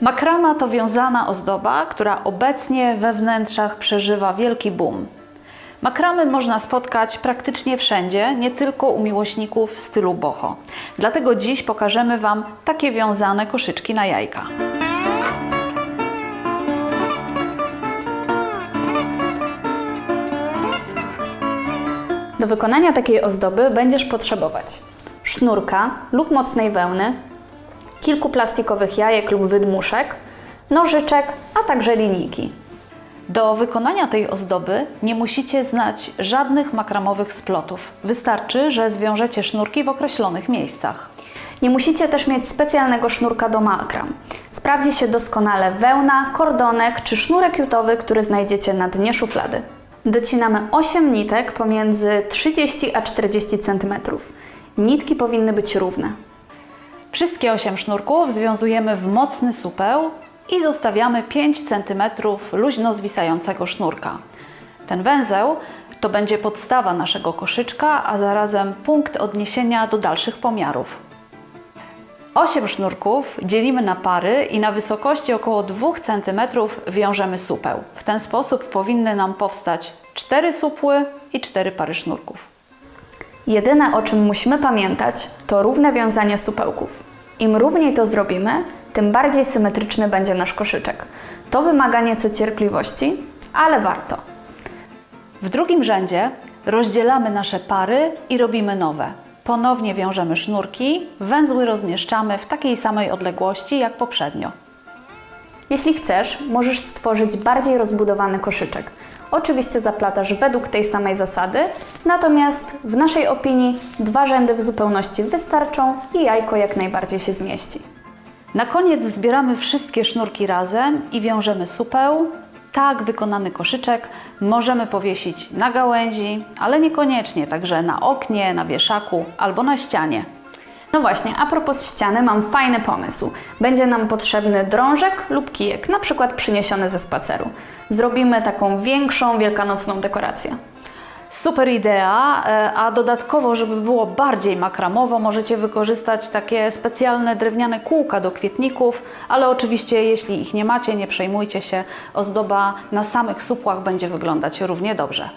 Makrama to wiązana ozdoba, która obecnie we wnętrzach przeżywa wielki boom. Makramy można spotkać praktycznie wszędzie, nie tylko u miłośników w stylu boho. Dlatego dziś pokażemy Wam takie wiązane koszyczki na jajka. Do wykonania takiej ozdoby będziesz potrzebować sznurka lub mocnej wełny, kilku plastikowych jajek lub wydmuszek, nożyczek, a także linijki. Do wykonania tej ozdoby nie musicie znać żadnych makramowych splotów. Wystarczy, że zwiążecie sznurki w określonych miejscach. Nie musicie też mieć specjalnego sznurka do makram. Sprawdzi się doskonale wełna, kordonek czy sznurek jutowy, który znajdziecie na dnie szuflady. Docinamy 8 nitek pomiędzy 30 a 40 cm. Nitki powinny być równe. Wszystkie 8 sznurków związujemy w mocny supeł i zostawiamy 5 cm luźno zwisającego sznurka. Ten węzeł to będzie podstawa naszego koszyczka, a zarazem punkt odniesienia do dalszych pomiarów. 8 sznurków dzielimy na pary i na wysokości około 2 cm wiążemy supeł. W ten sposób powinny nam powstać 4 supły i 4 pary sznurków. Jedyne o czym musimy pamiętać to równe wiązanie supełków. Im równiej to zrobimy, tym bardziej symetryczny będzie nasz koszyczek. To wymaga nieco cierpliwości, ale warto. W drugim rzędzie rozdzielamy nasze pary i robimy nowe. Ponownie wiążemy sznurki, węzły rozmieszczamy w takiej samej odległości jak poprzednio. Jeśli chcesz, możesz stworzyć bardziej rozbudowany koszyczek. Oczywiście zaplatasz według tej samej zasady, natomiast w naszej opinii dwa rzędy w zupełności wystarczą i jajko jak najbardziej się zmieści. Na koniec zbieramy wszystkie sznurki razem i wiążemy supeł. Tak wykonany koszyczek możemy powiesić na gałęzi, ale niekoniecznie, także na oknie, na wieszaku albo na ścianie. No właśnie, a propos ściany, mam fajny pomysł. Będzie nam potrzebny drążek lub kijek, na przykład przyniesiony ze spaceru. Zrobimy taką większą, wielkanocną dekorację. Super idea, e, a dodatkowo, żeby było bardziej makramowo, możecie wykorzystać takie specjalne drewniane kółka do kwietników, ale oczywiście jeśli ich nie macie, nie przejmujcie się, ozdoba na samych supłach będzie wyglądać równie dobrze.